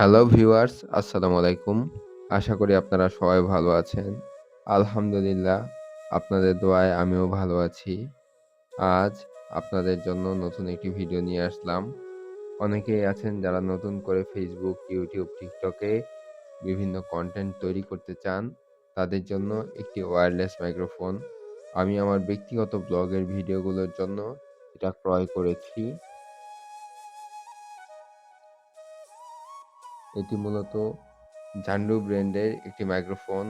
Hello viewers আসসালামু আলাইকুম। আশা করি আপনারা সবাই ভালো আছেন। আলহামদুলিল্লাহ, আপনাদের দোয়ায় আমিও ভালো আছি। আজ আপনাদের জন্য নতুন একটি ভিডিও নিয়ে আসলাম। অনেকেই আছেন যারা নতুন করে ফেসবুক ইউটিউব টিকটকে বিভিন্ন কন্টেন্ট তৈরি করতে চান, তাদের জন্য একটি ওয়্যারলেস মাইক্রোফোন আমি আমার ব্যক্তিগত ব্লগের ভিডিওগুলোর জন্য এটা ক্রয় করেছি। এটি মূলত জান্ডু ব্র্যান্ডের একটি মাইক্রোফোন।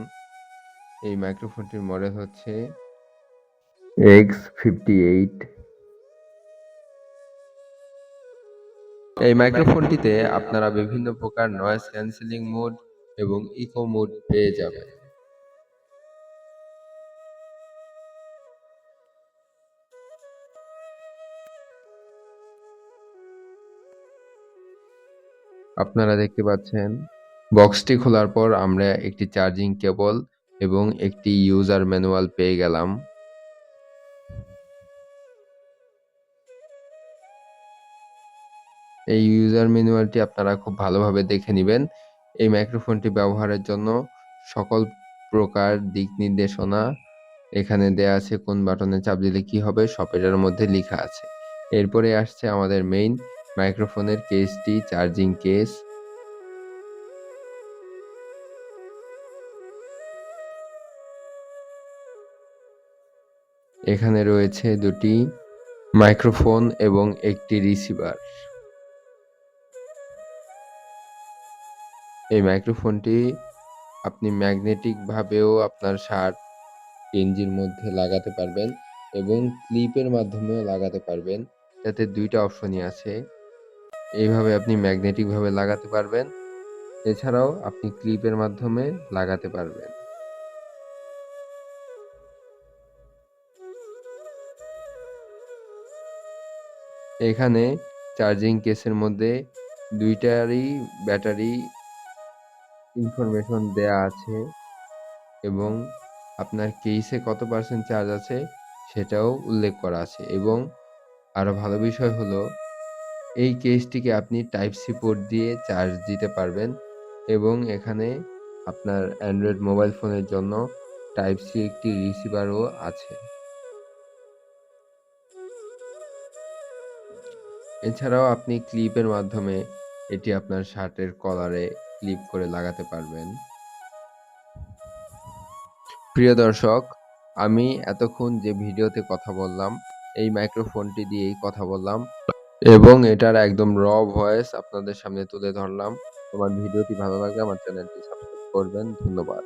এই মাইক্রোফোনটির মডেল হচ্ছে এক্স ফিফটি এইট এই মাইক্রোফোনটিতে আপনারা বিভিন্ন প্রকার নয়েজ ক্যান্সেলিং মোড এবং ইকো মোড পেয়ে যাবেন। আপনারা দেখতে পাচ্ছেন বক্সটি খোলার পর আমরা একটি চার্জিং কেবল এবং একটি ইউজার ম্যানুয়াল পেয়ে গেলাম। এই ইউজার ম্যানুয়ালটি আপনারা খুব ভালোভাবে দেখে নেবেন। এই মাইক্রোফোনটি ব্যবহারের জন্য সকল প্রকার দিক নির্দেশনা এখানে দেয়া আছে, কোন বাটনে চাপ দিলে কি হবে, সব এটার মধ্যে লেখা আছে। এরপরে আসছে আমাদের মেইন মাইক্রোফোনের কেসটি চার্জিং কেস। এখানে রয়েছে দুটি মাইক্রোফোন এবং একটি রিসিভার। এই মাইক্রোফোনটি আপনি ম্যাগনেটিক ভাবেও আপনার শার্ট গেঞ্জির মধ্যে লাগাতে পারবেন এবং ক্লিপের মাধ্যমেও লাগাতে পারবেন। যাতে দুইটা অপশনই আছে। এইভাবে আপনি ম্যাগনেটিক ভাবে লাগাতে পারবেন। এছাড়াও আপনি ক্লিপের মাধ্যমে লাগাতে পারবেন। এখানে চার্জিং কেসের মধ্যে দুইটারই ব্যাটারি ইনফরমেশন দেয়া আছে এবং আপনার কেসে কত পার্সেন্ট চার্জ আছে সেটাও উল্লেখ করা আছে এবং আরও ভালো বিষয় হলো এই কেসটিকে আপনি টাইপ সি পোর্ট দিয়ে চার্জ দিতে পারবেন এবং এখানে আপনার অ্যান্ড্রয়েড মোবাইল ফোনের জন্য টাইপ সি একটি রিসিভারও আছে। এছাড়াও আপনি ক্লিপের মাধ্যমে এটি আপনার শার্টের কলারে ক্লিপ করে লাগাতে পারবেন। প্রিয় দর্শক, আমি এতক্ষণ যে ভিডিওতে কথা বললাম, এই মাইক্রোফোনটি দিয়েই কথা বললাম। এবং এটার একদম র ভয়েস আপনাদের সামনে তুলে ধরলাম। আমার ভিডিওটি ভালো লাগলে আমার চ্যানেলটি সাবস্ক্রাইব করবেন। ধন্যবাদ।